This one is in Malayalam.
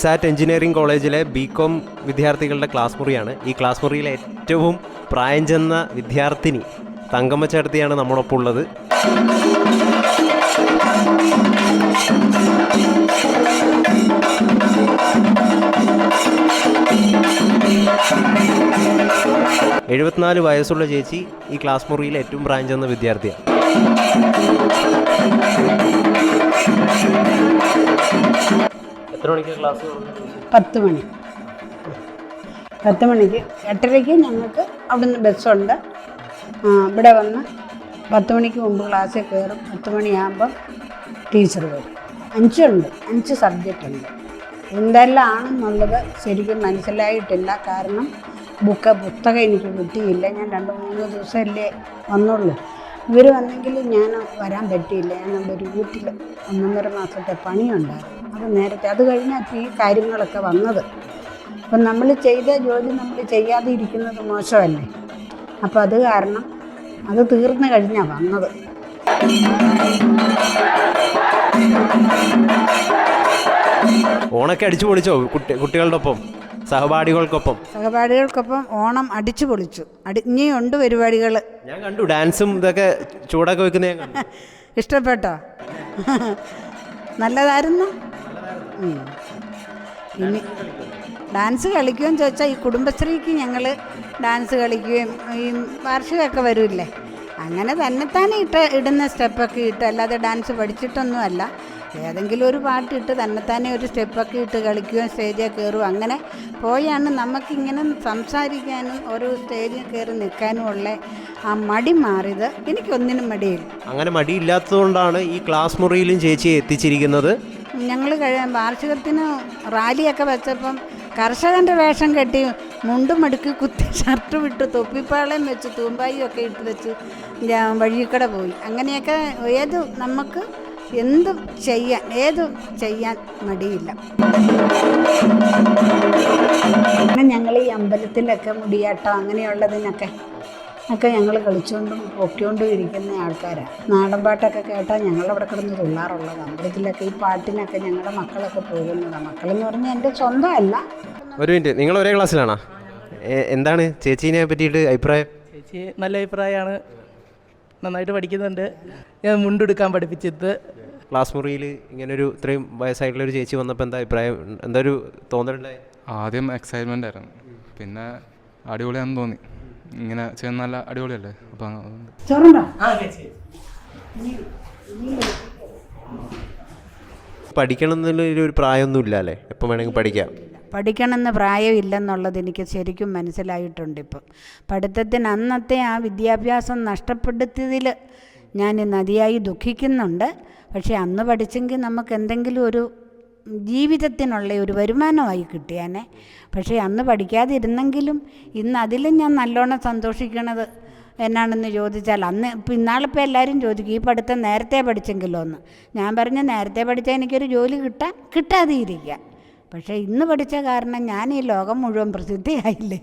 ഐസാറ്റ് എഞ്ചിനീയറിംഗ് കോളേജിലെ ബി കോം വിദ്യാർത്ഥികളുടെ ക്ലാസ് മുറിയാണ്. ഈ ക്ലാസ് മുറിയിലെ ഏറ്റവും പ്രായം ചെന്ന വിദ്യാർത്ഥിനി തങ്കമ്മ ചേർത്തിയാണ് നമ്മളൊപ്പം ഉള്ളത്. എഴുപത്തിനാല് വയസ്സുള്ള ചേച്ചി ഈ ക്ലാസ് മുറിയിലെ ഏറ്റവും പ്രായം ചെന്ന വിദ്യാർത്ഥിയാണ്. ക്ലാസ്? പത്ത് മണി. പത്ത് മണിക്ക് എട്ടരയ്ക്ക് ഞങ്ങൾക്ക് അവിടുന്ന് ബസ്സുണ്ട്. ഇവിടെ വന്ന് പത്ത് മണിക്ക് മുമ്പ് ക്ലാസ്സിൽ കയറും. പത്ത് മണിയാകുമ്പം ടീച്ചർ വരും. അഞ്ചുണ്ട്. അഞ്ച് സബ്ജക്റ്റ് ഉണ്ട്. എന്തെല്ലാം ആണെന്നുള്ളത് ശരിക്കും മനസ്സിലായിട്ടില്ല. കാരണം ബുക്ക് പുസ്തകം എനിക്ക് കിട്ടിയില്ല. ഞാൻ രണ്ട് മൂന്ന് ദിവസമല്ലേ വന്നുള്ളൂ. ഇവർ വന്നെങ്കിൽ ഞാൻ വരാൻ പറ്റിയില്ല. ഞാൻ ഒരു വീട്ടിൽ ഒന്നൊന്നര മാസത്തെ പണിയുണ്ടായിരുന്നു. അത് നേരത്തെ. അത് കഴിഞ്ഞാൽ ഈ കാര്യങ്ങളൊക്കെ വന്നത്. അപ്പം നമ്മൾ ചെയ്ത ജോലി നമ്മൾ ചെയ്യാതെ ഇരിക്കുന്നത് മോശമല്ലേ? അപ്പോൾ അത് കാരണം അത് തീർന്നു കഴിഞ്ഞാൽ വന്നത്. ഓണൊക്കെ അടിച്ചു പൊളിച്ചോ കുട്ടി കുട്ടികളുടെ ഒപ്പം സഹപാഠികൾക്കൊപ്പം? സഹപാഠികൾക്കൊപ്പം ഓണം അടിച്ചു പൊളിച്ചു. അടി ഇനിയുണ്ട് പരിപാടികൾ. ഞാൻ കണ്ടു ഡാൻസും ഇതൊക്കെ ചൂടൊക്കെ വെക്കുന്ന ഇഷ്ടപ്പെട്ടോ? നല്ലതായിരുന്നു. ഇനി ഡാൻസ് കളിക്കുകയും ചോദിച്ചാൽ ഈ കുടുംബശ്രീക്ക് ഞങ്ങൾ ഡാൻസ് കളിക്കുകയും ഈ വാർഷികമൊക്കെ വരില്ലേ? അങ്ങനെ തന്നെത്താനെ ഇട്ട് ഇടുന്ന സ്റ്റെപ്പൊക്കെ ഇട്ട് അല്ലാതെ ഡാൻസ് പഠിച്ചിട്ടൊന്നുമല്ല. ഏതെങ്കിലും ഒരു പാട്ടിട്ട് തന്നെത്താനെ ഒരു സ്റ്റെപ്പൊക്കെ ഇട്ട് കളിക്കുകയും സ്റ്റേജിൽ കയറും അങ്ങനെ പോയാണ്. നമുക്കിങ്ങനെ സംസാരിക്കാനും ഒരു സ്റ്റേജിൽ കയറി നിൽക്കാനും ഉള്ള ആ മടി മാറിയത് എനിക്കൊന്നിനും മടിയില്ല. അങ്ങനെ മടിയില്ലാത്തതുകൊണ്ടാണ് ഈ ക്ലാസ് മുറിയിലും ചേച്ചിയെ എത്തിച്ചിരിക്കുന്നത്. ഞങ്ങൾ വാർഷികത്തിന് റാലിയൊക്കെ വെച്ചപ്പം കർഷകന്റെ വേഷം കെട്ടി മുണ്ടും മടുക്കി കുത്തി ഷർട്ട് വിട്ട് തൊപ്പിപ്പാളയും വെച്ച് തൂമ്പായും ഒക്കെ ഇട്ട് വെച്ച് വഴിക്കടെ പോയി. അങ്ങനെയൊക്കെ ഏത് നമുക്ക് എന്തും ചെയ്യാൻ ഏത് ചെയ്യാൻ മടിയില്ല. ഞങ്ങൾ ഈ അമ്പലത്തിലൊക്കെ മുടിയാട്ടം അങ്ങനെയുള്ളതിനൊക്കെ ഒക്കെ ഞങ്ങൾ കളിച്ചുകൊണ്ടും പൊക്കിക്കൊണ്ടും ഇരിക്കുന്ന ആൾക്കാരാണ് നാടൻ പാട്ടൊക്കെ കേട്ടാൽ ഞങ്ങളവിടെ കിടന്ന് തുള്ളാറുള്ളത്. അമ്പലത്തിലൊക്കെ ഈ പാട്ടിനൊക്കെ ഞങ്ങളുടെ മക്കളൊക്കെ പോകുന്നതാണ് മക്കളെന്ന് പറഞ്ഞാൽ എന്റെ സ്വന്തമല്ല. ഒരു മിനിറ്റ് നിങ്ങൾ ഒരേ ക്ലാസ്സിലാണോ? എന്താണ് ചേച്ചീനെ പറ്റിയിട്ട് അഭിപ്രായം? ചേച്ചി നല്ല അഭിപ്രായമാണ്. നന്നായിട്ട് പഠിക്കുന്നുണ്ട്. ഞാൻ മുണ്ടെടുക്കാൻ പഠിപ്പിച്ചത് ക്ലാസ് മുറിയിൽ ഇങ്ങനെ ഒരു ഇത്രയും വയസ്സായിട്ടുള്ള ഒരു ചേച്ചി വന്നപ്പോൾ എന്താ അഭിപ്രായം? എന്താ ഒരു തോന്നലുണ്ടായി? ആദ്യം എക്സൈറ്റ്മെന്റ് ആയിരുന്നു. പിന്നെ അടിപൊളിയാണെന്ന് തോന്നി. ഇങ്ങനെ ചെയ്യുന്ന നല്ല അടിപൊളിയല്ലേ? അപ്പം പഠിക്കണം എന്നുള്ള ഒരു പ്രായമൊന്നും ഇല്ല അല്ലേ എപ്പോൾ വേണമെങ്കിൽ പഠിക്കാം. പഠിക്കണമെന്ന് പ്രായമില്ലെന്നുള്ളത് എനിക്ക് ശരിക്കും മനസ്സിലായിട്ടുണ്ട് ഇപ്പം. പഠിത്തത്തിന് അന്നത്തെ ആ വിദ്യാഭ്യാസം നഷ്ടപ്പെടുത്തിയതിൽ ഞാൻ നദിയായി ദുഃഖിക്കുന്നുണ്ട്. പക്ഷേ അന്ന് പഠിച്ചെങ്കിൽ നമുക്ക് എന്തെങ്കിലും ഒരു ജീവിതത്തിനുള്ള ഒരു വരുമാനമായി കിട്ടിയാനെ. പക്ഷേ അന്ന് പഠിക്കാതിരുന്നെങ്കിലും ഇന്ന് അതിലും ഞാൻ നല്ലോണം സന്തോഷിക്കണത് എന്നാണെന്ന് ചോദിച്ചാൽ അന്ന് ഇപ്പം ഇന്നാളിപ്പോൾ എല്ലാവരും ചോദിക്കും ഈ പഠിത്തം നേരത്തെ പഠിച്ചെങ്കിലോ എന്ന് ഞാൻ പറഞ്ഞ നേരത്തെ പഠിച്ചാൽ എനിക്കൊരു ജോലി കിട്ടാൻ കിട്ടാതെ പക്ഷേ ഇന്ന് പഠിച്ച കാരണം ഞാൻ ഈ ലോകം മുഴുവൻ പ്രസിദ്ധിയായില്ലേ.